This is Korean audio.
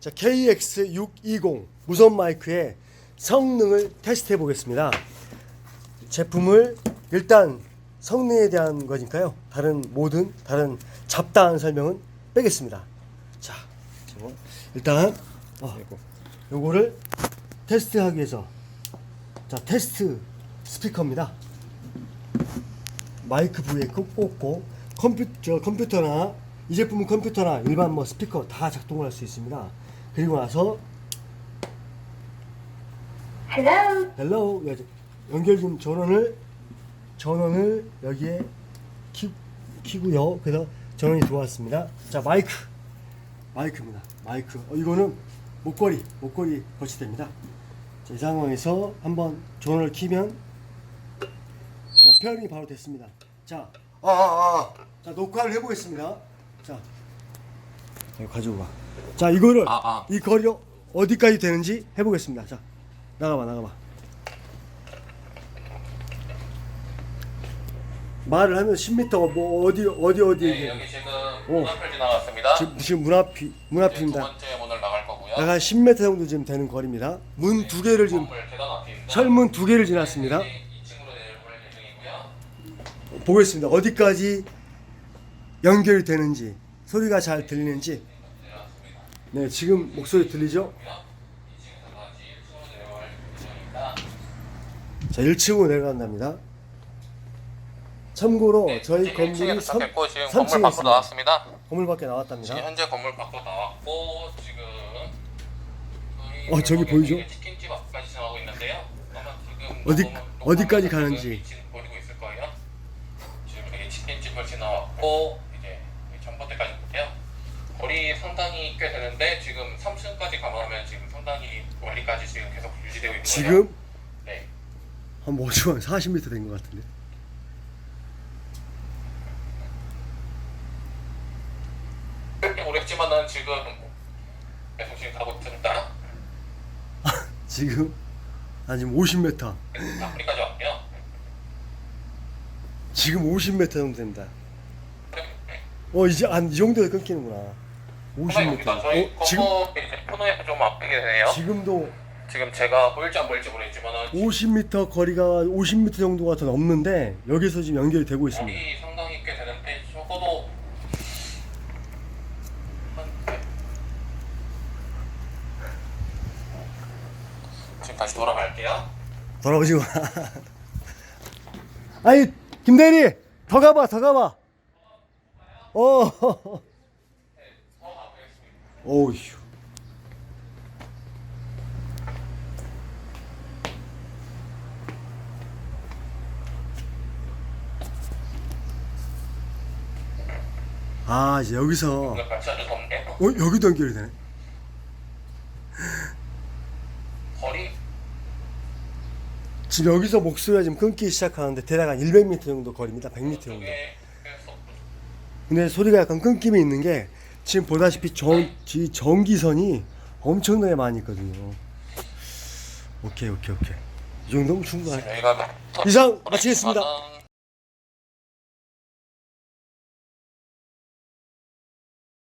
자, KX620 무선 마이크의 성능을 테스트해 보겠습니다. 제품을 일단 성능에 대한 거니까요. 다른 모든 다른 잡다한 설명은 빼겠습니다. 자, 일단 어, 요거를 테스트하기 위해서 자 테스트 스피커입니다. 마이크 부위에 꼭 꽂고 컴퓨터 컴퓨터나 이 제품은 컴퓨터나 일반 뭐 스피커 다 작동을 할수 있습니다. 그리고 나서 Hello. 헬로우 연결 좀 전원을 전원을 여기에 키, 키고요. 그래서 전원이 들어왔습니다. 자 마이크 마이크입니다. 마이크 어, 이거는 목걸이 목걸이 거치대입니다. 자, 이 상황에서 한번 전원을 키면 자 페어링이 바로 됐습니다. 자, 아, 아, 자 녹화를 해보겠습니다. 자, 자 가지고 가. 자 이거를 아, 아. 이 거리가 어디까지 되는지 해보겠습니다. 자 나가봐 나가봐. 말을 하면 10m 뭐 어디 어디 어디 네, 여기 지금 오. 문 앞을 지나갔습니다. 지금 지금 문 앞이 문 이제 두 앞입니다. 번째 문을 나갈 거고요. 약간 10m 정도 지금 되는 거리입니다. 문 두 개를 지금 건물 계단 앞입니다. 철문 두 개를 지났습니다. 이제 2층으로 내려갈 예정이고요. 보겠습니다. 어디까지 연결이 되는지 소리가 잘 들리는지. 네, 지금 목소리 들리죠? 2층에서까지 1층으로 내려갈 예정입니다. 자, 1층으로 내려간답니다. 참고로 어, 저희 건물이 1층에 3, 도착했고 지금 3층에 건물 밖으로. 나왔습니다. 건물 밖에 나왔답니다. 지금 현재 건물 밖으로 나왔고 지금 어, 저기 보이죠? 치킨집 앞까지 지나가고 있는데요. 어디- 어디까지 가는지. 지금 보이고 있을 거예요. 지금 여기 치킨집을 지나왔고 이제 여기 전봇대까지 볼게요. 거리 상당히 꽤 되는데 지금 3층까지 감안하면 지금 상당히 멀리까지 지금 계속 유지되고 있는 거예요. 지금 네. 한 뭐, 지금 한 40m 된 것 같은데. 모르겠지만은 지금 계속 지금 가고 있습니다. 지금 한 지금 50m. 앞으리까지 왔고요. 지금 50m 정도 됩니다. 어, 이제 한이 정도에 끊기는구나. 50m. 저희 어, 지금 이제 코너에서 좀 앞이게 되네요. 지금도 지금 제가 보일지 안 보일지 모르겠지만은 50m 거리가 50m 정도가 더 넘는데 여기서 지금 연결이 되고 있습니다. 거리 상당히 꽤 되는데 적어도 한 네. 지금 다시 돌아갈게요. 돌아오지 마. 아니 김대리 더 가봐 더 가봐. 어. 어우. 아 이제 여기서. 어 여기도 연결이 되네. 거리 지금 여기서 목소리가 지금 끊기 시작하는데 대략 한 100m 정도 거리입니다. 100m 정도. 근데 소리가 약간 끊김이 있는 게 지금 보다시피 전, 지 전기선이 엄청나게 많이 있거든요. 오케이 오케이 오케이 이 정도면 충분할 저희가 이상 마치겠습니다.